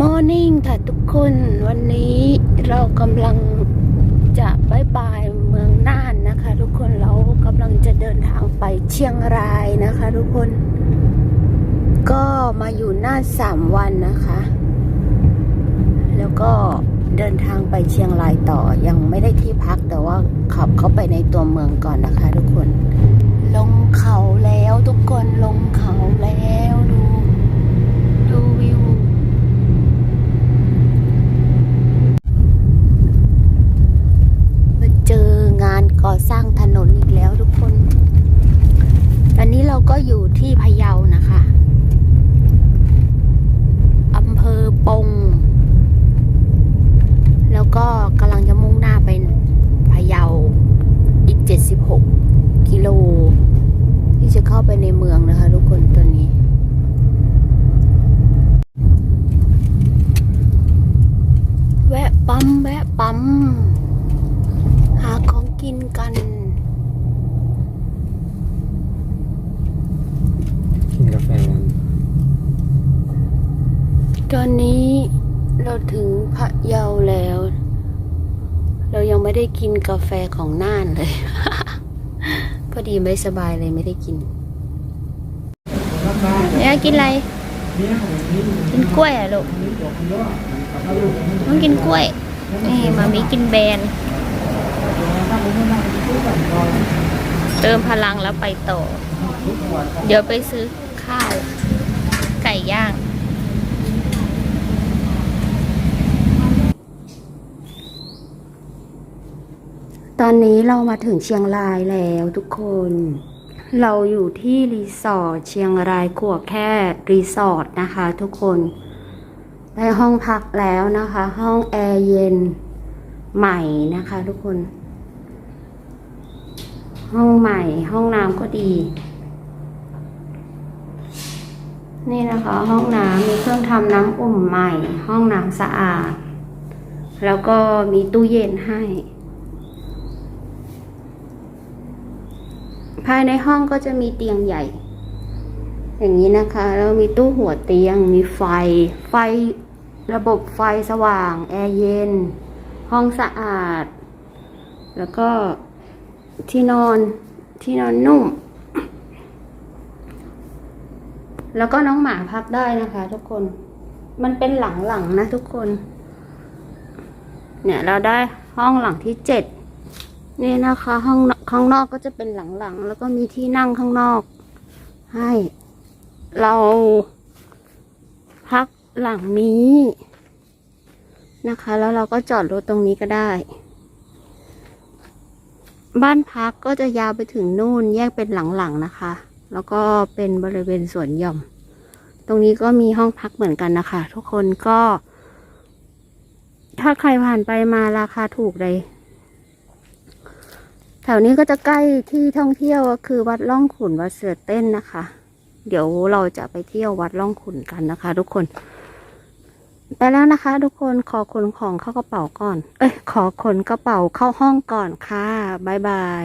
Morning ค่ะทุกคนวันนี้เรากำลังจะบายบายเมืองน่านนะคะ ทุกคนเรากำลังจะเดินทางไปเชียงรายนะคะ ทุกคน ก็มาอยู่น่านสามวันนะคะ แล้วก็เดินทางไปเชียงรายต่อยังไม่ได้ที่พักแต่ว่าขับเข้าไปในตัวเมืองก่อนนะคะ ทุกคน ลงเขาแล้วทุกคนลงเขาแล้วดู ดูวิว มาเจองานก่อ สร้างถนนอีกแล้วทุกคน ตอนนี้เราก็อยู่ที่พะเยานะคะอำเภอปง แล้วก็กำลังจะมุ่งหน้าไปพะเยาอีก 76 กิโล ที่จะเข้าไปในเมืองนะคะทุกคนตอนนี้แวะปั๊มแวะปั๊ม กินกันกินกาแฟมันตอนนี้เราถึงพะเยาแล้ว เรายังไม่ได้กินกาแฟของน่านเลย พอดีไม่สบายเลยไม่ได้กินเนี่ยกินอะไร กินกล้วยอะลูกต้องกินกล้วยนี่มามีกินแบรนด์ เติมพลังแล้วไปต่อ เดี๋ยวไปซื้อข้าว ไก่ย่าง ตอนนี้เรามาถึงเชียงรายแล้วทุกคน เราอยู่ที่รีสอร์ทเชียงรายขัวแค่รีสอร์ทนะคะทุกคนได้ห้องพักแล้วนะคะ ห้องแอร์เย็นใหม่นะคะทุกคน ห้องใหม่ ห้องน้ำก็ดี นี่นะคะ ห้องน้ำมีเครื่องทำน้ำอุ่นใหม่ ห้องน้ำสะอาด แล้วก็มีตู้เย็นให้ ภายในห้องก็จะมีเตียงใหญ่ อย่างนี้นะคะ แล้วมีตู้หัวเตียง มีไฟ ไฟระบบไฟสว่าง แอร์เย็น ห้องสะอาด แล้วก็ ที่นอนที่นอนนุ่ม แล้วก็น้องหมาพักได้นะคะทุกคน มันเป็นหลังๆนะทุกคน เนี่ยเราได้ห้องหลังที่เจ็ดนี่นะคะ ห้องข้างนอกก็จะเป็นหลังๆแล้วก็มีที่นั่งข้างนอก ให้ เราพักหลังนี้นะคะ แล้วเราก็จอดรถตรงนี้ก็ได้ บ้านพักก็จะยาวไปถึงนู่นแยกเป็นหลังๆนะคะ แล้วก็เป็นบริเวณสวนหย่อม ตรงนี้ก็มีห้องพักเหมือนกันนะคะ ทุกคนก็ ถ้าใครผ่านไปมาราคาถูกเลยแถวนี้ก็จะใกล้ที่ท่องเที่ยวก็คือวัดล่องขุนวัดเสือเต้นนะคะ เดี๋ยวเราจะไปเที่ยววัดล่องขุนกันนะคะ ทุกคน ไปแล้วนะคะทุกคนขอขนของเข้ากระเป๋าก่อน เอ้ย ขอขนกระเป๋าเข้าห้องก่อนค่ะ บ๊ายบาย